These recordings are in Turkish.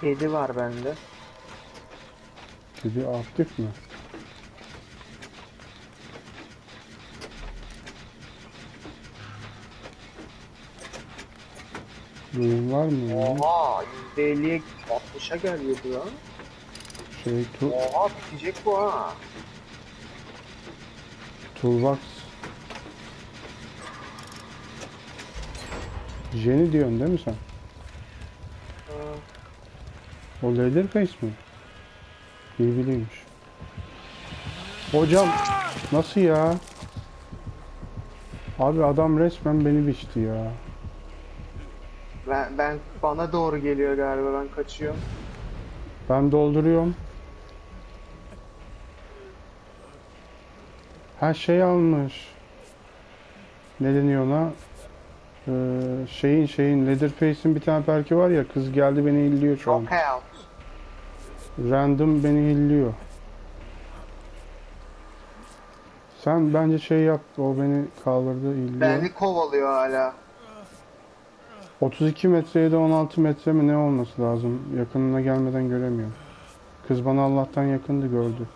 Kedi var bende. Kedi aktif mi? Duyum var mı ya? Oha %50'ye 60'a geliyordu ya. Şey, tu Oha bitecek bu ha. toolbox. Jenny diyorsun değil mi sen? O Leatherface mi? Bilgiliymiş. Hocam nasıl ya? Abi adam resmen beni biçti ya. Ben, ben bana doğru geliyor galiba ben kaçıyorum. Ben dolduruyorum. Her şey almış. Ne deniyor ona? Ee, şeyin şeyin Leatherface'in bir tane perki var ya kız geldi beni illiyor şu an. Random beni illiyor. Sen bence şey yap. O beni kaldırdı illiyor. Beni kovalıyor hala. 32 metre ya da 16 metre mi ne olması lazım? Yakınına gelmeden göremiyorum. Kız bana Allah'tan yakındı gördü.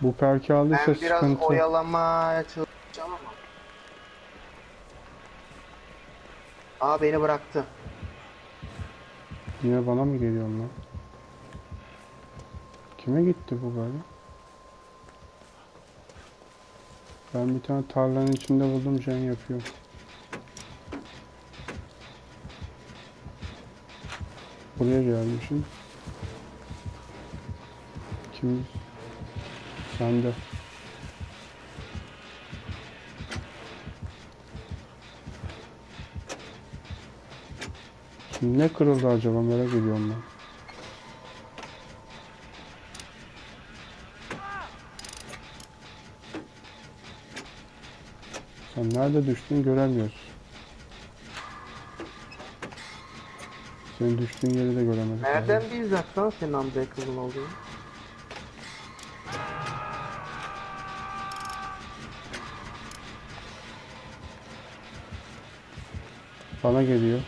Bu perki aldıysa Ben biraz sıkıntı. oyalamaya ama. Aa beni bıraktı. Yine bana mı geliyor lan? Kime gitti bu böyle? Ben bir tane tarlanın içinde buldum can yapıyorum. Buraya gelmişim. Kim? Sende. Ne kırıldı acaba merak ediyorum ben. Sen nerede düştün göremiyoruz. Senin düştüğün yeri de göremedik. Nereden bileceksin lan senin kızın olduğunu? Bana geliyor.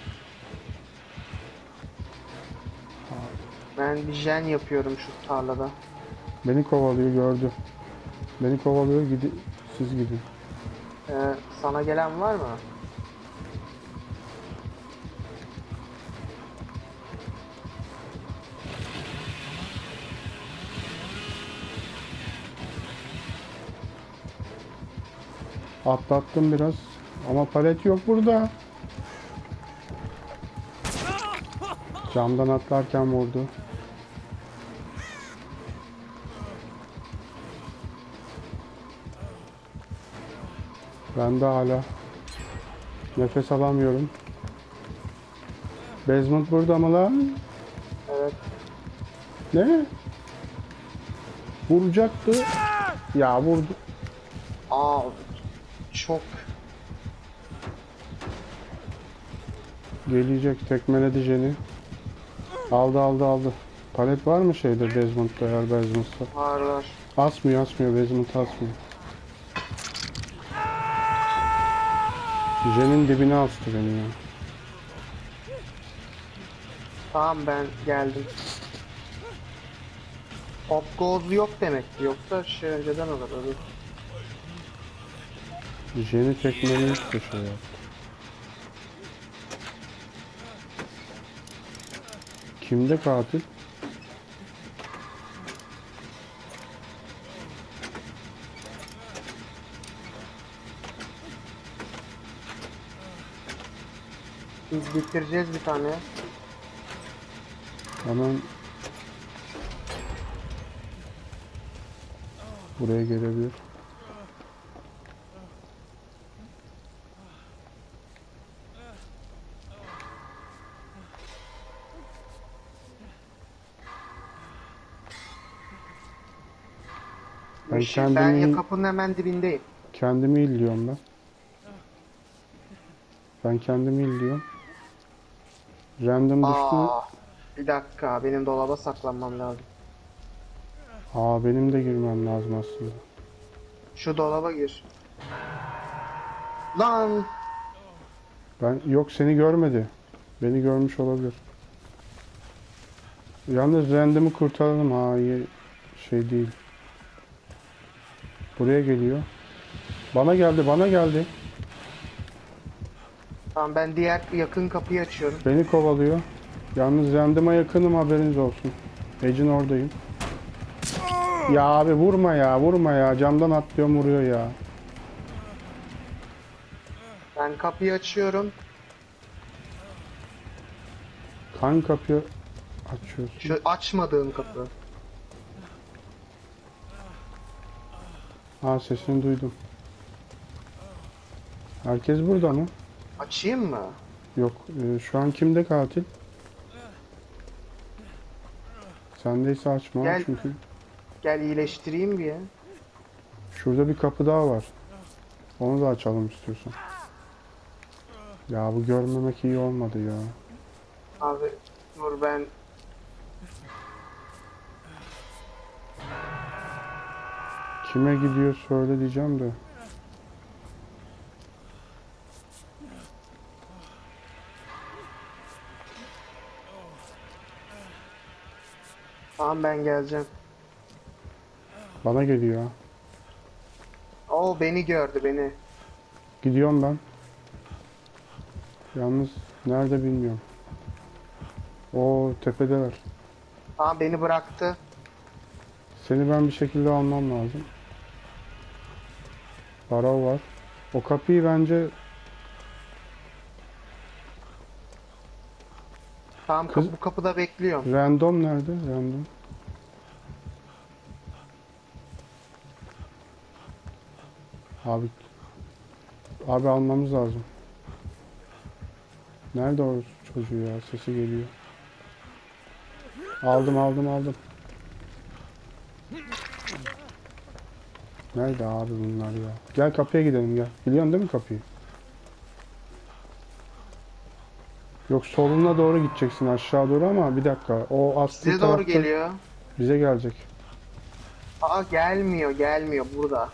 Ben bir jen yapıyorum şu tarlada. Beni kovalıyor gördü. Beni kovalıyor gidi siz gidin. Ee, sana gelen var mı? Atlattım biraz ama palet yok burada. Camdan atlarken vurdu. Ben de hala nefes alamıyorum. Basement burada mı lan? Evet. Ne? Vuracaktı. Ya vurdu. Aa çok Gelecek tekmeledi Jen'i. Aldı aldı aldı. Palet var mı şeyde Desmond'da eğer Desmond'sa? var var. Asmıyor asmıyor Desmond asmıyor. Jen'in dibine astı beni ya. Tamam ben geldim. Pop goes yok demek ki. Yoksa şey önceden olur. olur. Jen'i tekmeleyip de şey yaptı. Kimde katil? Biz bitireceğiz bir tane. Hemen buraya gelebilir. Ben Ben, ben kendimi- ya kapının hemen dibindeyim. Kendimi illiyorum ben. Ben kendimi illiyorum. Random düştü. Aa, bir dakika benim dolaba saklanmam lazım. Aa benim de girmem lazım aslında. Şu dolaba gir. Lan Ben yok seni görmedi. Beni görmüş olabilir. Yalnız Random'ı kurtaralım ha iyi şey değil. Buraya geliyor. Bana geldi bana geldi. Tamam ben diğer yakın kapıyı açıyorum. Beni kovalıyor. Yalnız Random'a yakınım haberiniz olsun. Ecin oradayım. Ya abi vurma ya vurma ya camdan atlıyorum vuruyor ya. Ben kapıyı açıyorum. Hangi kapıyı açıyorsun? Şu açmadığım kapı. Ha sesini duydum. Herkes burada mı? Açayım mı? Yok. e, şu an kimde katil? Sendeyse açma Gel. çünkü Gel iyileştireyim bir ya. şurada bir kapı daha var. Onu da açalım istiyorsan. Ya bu görmemek iyi olmadı ya. Abi dur ben Kime gidiyor söyle diyeceğim de. Tamam ben geleceğim. Bana geliyor ha. O beni gördü beni. Gidiyorum ben. Yalnız nerede bilmiyorum. O tepedeler. Tamam beni bıraktı. Seni ben bir şekilde almam lazım. Barov var. O kapıyı bence Tamam Kız- bu kapıda bekliyorum. random nerede? Random. Abi Abi almamız lazım. Nerede o çocuğu ya? Sesi geliyor. Aldım aldım aldım. Nerede abi bunlar ya? Gel kapıya gidelim gel. Biliyorsun değil mi kapıyı? Yok soluna doğru gideceksin aşağı doğru ama bir dakika. O aslı Size doğru tarafta geliyor. bize gelecek. Aa gelmiyor gelmiyor burada.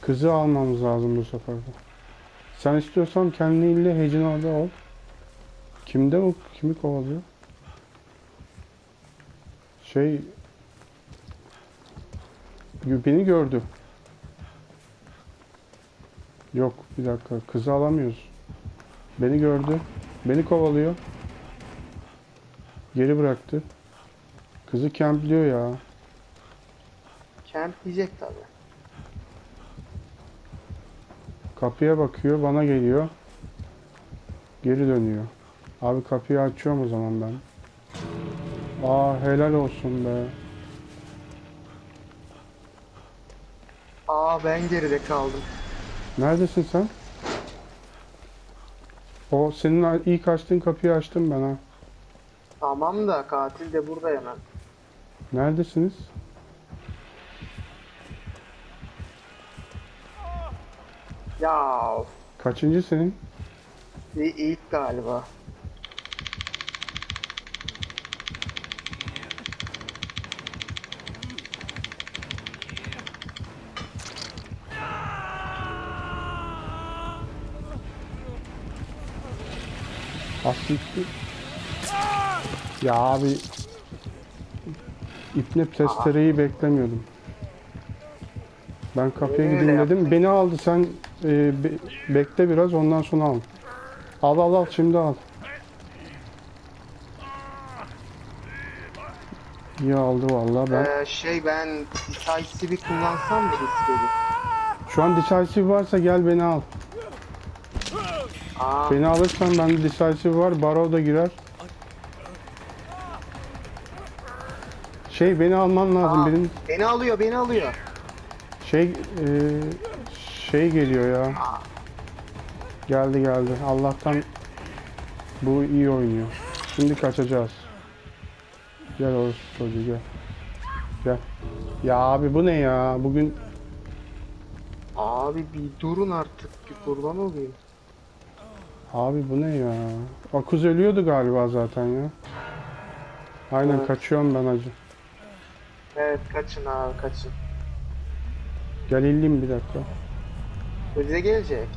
Kızı almamız lazım bu sefer de. Sen istiyorsan kendinle Hecin orada ol. Kimde o? Kimi kovalıyor? Şey... Beni gördü. Yok bir dakika. Kızı alamıyoruz. Beni gördü. Beni kovalıyor. Geri bıraktı. Kızı kempliyor ya. Kemp diyecek tabi. Kapıya bakıyor, bana geliyor. Geri dönüyor. Abi kapıyı açıyorum o zaman ben. Aa helal olsun be. Aa ben geride kaldım. Neredesin sen? O senin ilk açtığın kapıyı açtım ben ha. Tamam da katil de burada hemen. Neredesiniz? Ya of, Kaçıncı senin? bir ilk galiba. Aslı Ya abi İpne testereyi beklemiyordum. Ben kapıya gideyim dedim. Beni aldı. Sen e, be- bekle biraz ondan sonra al. Al al al şimdi al. İyi aldı vallahi ben. Ee, şey ben decisive'i kullansam mı riskeli? Şu an decisive varsa gel beni al. Aa Beni alırsan bende decisive var. Barrow da girer. Şey beni alman lazım. Aa. Benim beni alıyor beni alıyor. şey e, şey geliyor ya. Geldi geldi. Allah'tan bu iyi oynuyor. Şimdi kaçacağız. Gel orası çocuğu gel. Gel. Ya abi bu ne ya? Bugün Abi bir durun artık bir kurban olayım. Abi bu ne ya? Akuz ölüyordu galiba zaten ya. Aynen Evet. kaçıyorum ben acı. Evet kaçın abi kaçın. Gel illeyim bir dakika. Bu bize gelecek.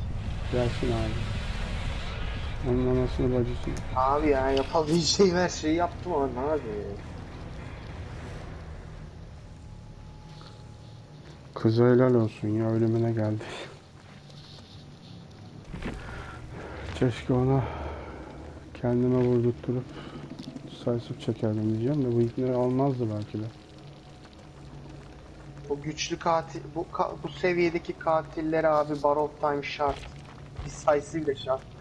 Gelsin abi. Onun anasını bacısını. Abi ya yapabileceğim her şeyi yaptım ama abi. Kıza helal olsun ya ölümüne geldi. Keşke ona kendime vurdurtturup saysıp çekerdim diyeceğim de bu ipleri almazdı belki de. Bu güçlü katil, bu bu seviyedeki katillere abi Barov Time şart. Bir sayısı bile şart.